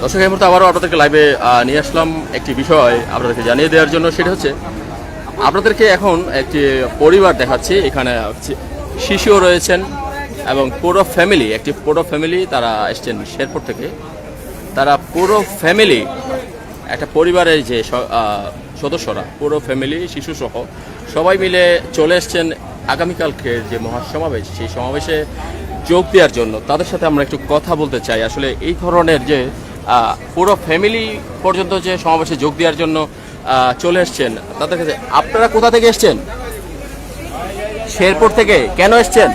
দর্শক, এই মুহূর্তে আবারও আপনাদেরকে লাইভে নিয়ে আসলাম একটি বিষয় আপনাদেরকে জানিয়ে দেওয়ার জন্য, সেটা হচ্ছে, আপনাদেরকে এখন একটি পরিবার দেখাচ্ছি, এখানে শিশুও রয়েছেন এবং পুরো ফ্যামিলি একটি পুরো ফ্যামিলি তারা এসছেন শেরপুর থেকে। তারা পুরো ফ্যামিলি একটা পরিবারের যে সদস্যরা, পুরো ফ্যামিলি শিশু সহ সবাই মিলে চলে এসছেন আগামীকালকে যে মহাসমাবেশ, সেই সমাবেশে যোগ দেওয়ার জন্য। তাদের সাথে আমরা একটু কথা বলতে চাই। আসলে এই ধরনের যে পুরো ফ্যামিলি পর্যন্ত যে সমাবেশে যোগ দেওয়ার জন্য চলে এসছেন। তাদের কাছে আপনারা কোথা থেকে এসছেন? শেরপুর থেকে। কেন এসছেন?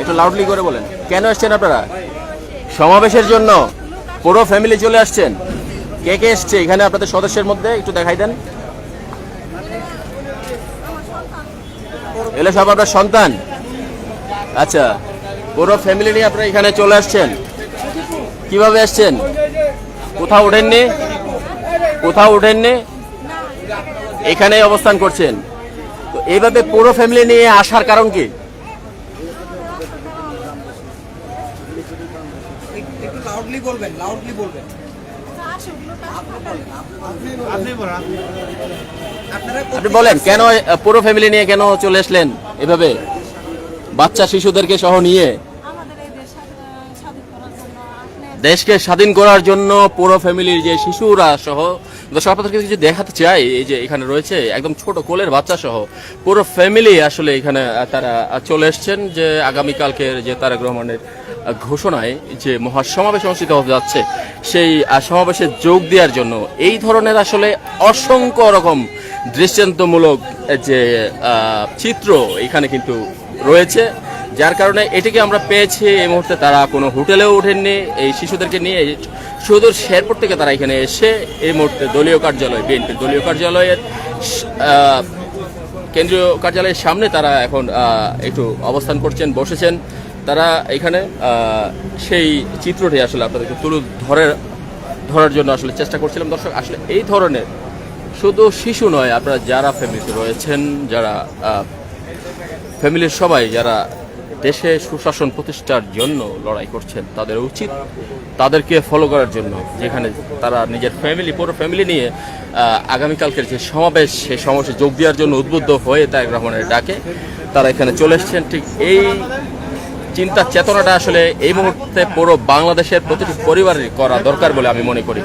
একটু লাউডলি করে বলেন। কেন এসছেন আপনারা? সমাবেশের জন্য পুরো ফ্যামিলি চলে আসছেন। কে কে এসছে? এখানে আপনাদের সদস্যের মধ্যে একটু দেখাই দেন। এগুলো সব আপনার সন্তান। আচ্ছা। পুরো ফ্যামিলি নিয়ে আপনারা এখানে চলে আসছেন। কীভাবে আসছেন? কোথাও ওঠেননি? কোথাও ওঠেননি? এখানে অবস্থান করছেন। তো এইভাবে পুরো ফ্যামিলি নিয়ে আসার কারণ কি? একটু লাউডলি বলবেন লাউডলি বলবেন। আপনারা আপনি বলেন কেন পুরো ফ্যামিলি নিয়ে কেন চলে আসলেন এভাবে? বাচ্চা শিশুদেরকে সহ নিয়ে আমাদের এই দেশ স্বাধীন- স্বাধীন করার জন্য আপনি দেশকে স্বাধীন করার জন্য পুরো ফ্যামিলির যে শিশুরা সহ দর্শক আপনাদেরকে কিছু দেখাতে চাই এই যে এখানে রয়েছে একদম ছোট কোলের বাচ্চা সহ পুরো ফ্যামিলি আসলে এখানে তারা চলে এসছেন যে আগামীকালকের যে তারেক রহমানের আহ, ঘোষণায় যে মহাসমাবেশ অনুষ্ঠিত হতে যাচ্ছে সেই সমাবেশে যোগ দেওয়ার জন্য এই ধরনের আসলে অসংখ্য রকম দৃষ্টান্তমূলক যে চিত্র এখানে কিন্তু রয়েছে। যার কারণে এটিকে আমরা পেয়েছি এই মুহূর্তে তারা কোনো হোটেলেও ওঠেননি, এই শিশুদেরকে নিয়ে সুদূর শেরপুর থেকে তারা এখানে এসে এই মুহূর্তে দলীয় কার্যালয়, বিএনপির দলীয় কার্যালয়ের কেন্দ্রীয় কার্যালয়ের সামনে তারা এখন একটু অবস্থান করছেন, বসেছেন। তারা এখানে সেই চিত্রটি আসলে আপনাদেরকে তুলে ধরে, ধরার জন্য আসলে চেষ্টা করছিলাম। দর্শক, আসলে এই ধরনের শুধু শিশু নয়, আপনারা যারা ফ্যামিলিতে রয়েছেন, যারা ফ্যামিলির সবাই, যারা দেশে সুশাসন প্রতিষ্ঠার জন্য লড়াই করছেন। তাদের উচিত তাদেরকে ফলো করার জন্য, যেখানে তারা নিজের ফ্যামিলি পুরো ফ্যামিলি নিয়ে আগামীকালকের যে সমাবেশ, সেই সমাবেশে যোগ দেওয়ার জন্য উদ্বুদ্ধ হয়ে তারেক রহমানের ডাকে তারা এখানে চলে এসছেন। ঠিক এই চিন্তা চেতনাটা আসলে এই মুহূর্তে পুরো বাংলাদেশের প্রতিটি পরিবারের করা দরকার বলে আমি মনে করি।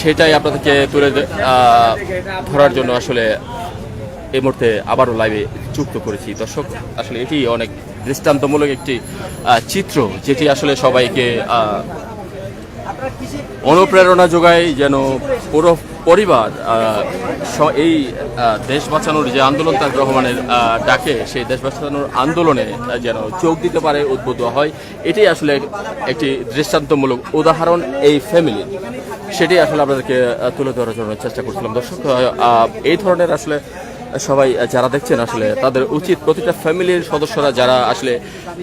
সেটাই আপনাদেরকে তুলে ধরার জন্য আসলে এই মুহূর্তে আবারও লাইভে যুক্ত করেছি। দর্শক, আসলে এটি অনেক দৃষ্টান্তমূলক একটি চিত্র যেটি আসলে সবাইকে অনুপ্রেরণা যোগায় যেন পুরো পরিবার এই দেশ বাঁচানোর যে আন্দোলন তার রহমানের ডাকে, সেই দেশ বাঁচানোর আন্দোলনে যেন চোখ দিতে পারে, উদ্বুদ্ধ হয়, এটাই আসলে একটি দৃষ্টান্তমূলক উদাহরণ এই ফ্যামিলির সেটি আসলে আপনাদেরকে তুলে ধরার জন্য চেষ্টা করছিলাম। দর্শক এই ধরনের আসলে সবাই যারা দেখছেন আসলে, তাদের উচিত প্রতিটা ফ্যামিলির সদস্যরা যারা আসলে,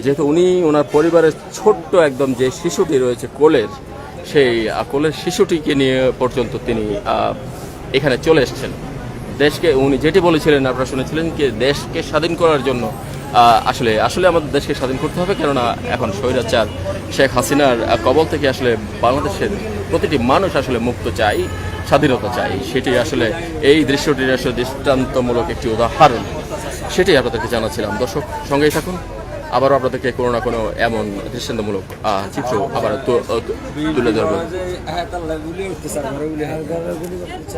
যেহেতু উনি ওনার পরিবারের ছোট্ট একদম যে শিশুটি রয়েছে কোলের, সেই কোলের শিশুটিকে নিয়ে পর্যন্ত তিনি এখানে চলে এসেছেন। দেশকে, উনি যেটি বলেছিলেন, আপনারা শুনেছিলেন যে দেশকে স্বাধীন করার জন্য আসলে আসলে আমাদের দেশকে স্বাধীন করতে হবে, কেননা এখন স্বৈরাচার শেখ হাসিনার কবল থেকে আসলে বাংলাদেশের প্রতিটি মানুষ আসলে মুক্ত চাই। স্বাধীনতা চাই। সেটি আসলে এই দৃশ্যটির আসলে দৃষ্টান্তমূলক একটি উদাহরণ। সেটি আপনাদেরকে জানাচ্ছিলাম। দর্শক, সঙ্গেই থাকুন। আবারও আপনাদেরকে কোনো না কোনো এমন দৃষ্টান্তমূলক চিত্র আবার তুলে ধরবো।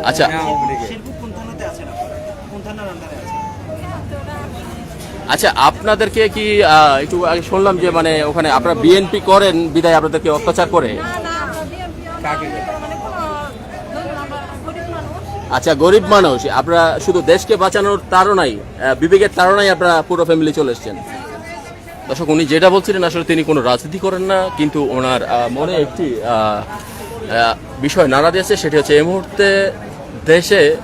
আচ্ছা। আচ্ছা আপনাদেরকে কি একটু আগে শুনলাম যে মানে ওখানে আপনারা বিএনপি করেন, বিদায় আপনাদেরকে অত্যাচার করে না না আমরা বিএনপি মানে কোনো ধরুন আমরা গরিব মানুষ আচ্ছা গরিব মানুষ আপনারা শুধু দেশকে বাঁচানোর আহ, বিবেকের তাড়নাই আপনারা পুরো ফ্যামিলি চলে এসছেন। দর্শক উনি যেটা বলছিলেন আসলে তিনি কোনো রাজনীতি করেন না কিন্তু ওনার মনে একটি বিষয় নাড়া দিয়েছে সেটি হচ্ছে এই মুহূর্তে দেশে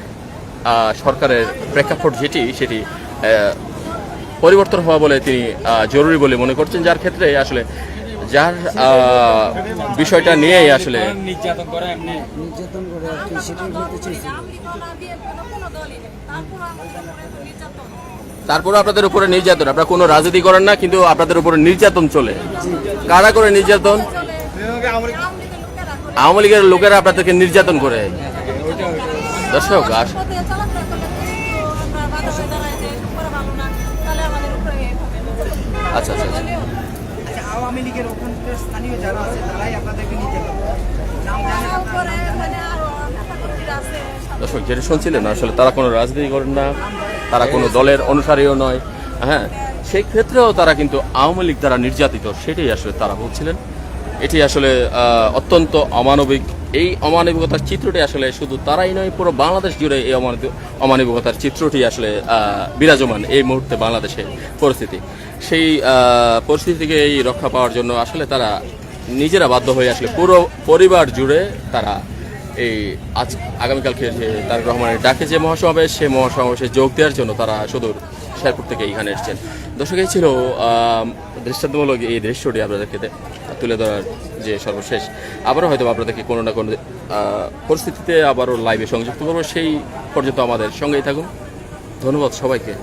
সরকারের প্রেক্ষাপট যেটি সেটি পরিবর্তন হওয়া বলে তিনি জরুরি বলে মনে করছেন যার ক্ষেত্রে আসলে যার বিষয়টা নিয়েই আসলে নির্যাতন করে নির্যাতন করে আর কি সেটাই বলতে চাইছি। আমি কোনো বিএনপি কোনো দলই নেই তারপর আপনাদের উপরে নির্যাতন। আপনারা কোনো রাজনীতি করেন না কিন্তু আপনাদের উপরে নির্যাতন চলে। কারা করে নির্যাতন? আওয়ামী লীগের লোকেরা আপনাদেরকে নির্যাতন করে। দর্শক এভাবে আচ্ছা, আচ্ছা, আচ্ছা। আওয়ামী লীগের ওখানকার স্থানীয় যারা আছে তারাই আপনাদেরকে নিতে মানে দর্শক যেটা শুনছিলেন আসলে তারা কোনো রাজনীতি করেন না তারা কোনো দলের অনুসারীও নয়। হ্যাঁ সেই ক্ষেত্রেও তারা কিন্তু আওয়ামী লীগ দ্বারা নির্যাতিত সেটাই আসলে তারা বলছিলেন। এটি আসলে অত্যন্ত অমানবিক। এই অমানবিকতার চিত্রটি আসলে শুধু তারাই নয়, পুরো বাংলাদেশ জুড়ে এই অমানবিক অমানবিকতার চিত্রটি আসলে বিরাজমান এই মুহূর্তে বাংলাদেশের পরিস্থিতি। সেই পরিস্থিতি থেকে এই রক্ষা পাওয়ার জন্য আসলে তারা নিজেরা বাধ্য হয়ে আসলে পুরো পরিবার জুড়ে তারা এই আজ, আগামীকালকে যে তারেক রহমানের ডাকে যে মহাসমাবেশ, সেই মহাসমাবেশে যোগ দেওয়ার জন্য তারা সুদূর শেরপুর থেকে এখানে এসেছেন। দর্শক ছিল দৃষ্টান্তমূলক এই দৃশ্যটি আপনাদেরকে তুলে ধরার যে সর্বশেষ, আবারও হয়তো আপনাদেরকে কোনো না কোনো পরিস্থিতিতে আবারও লাইভে সংযুক্ত করব। সেই পর্যন্ত আমাদের সঙ্গেই থাকুন। ধন্যবাদ সবাইকে।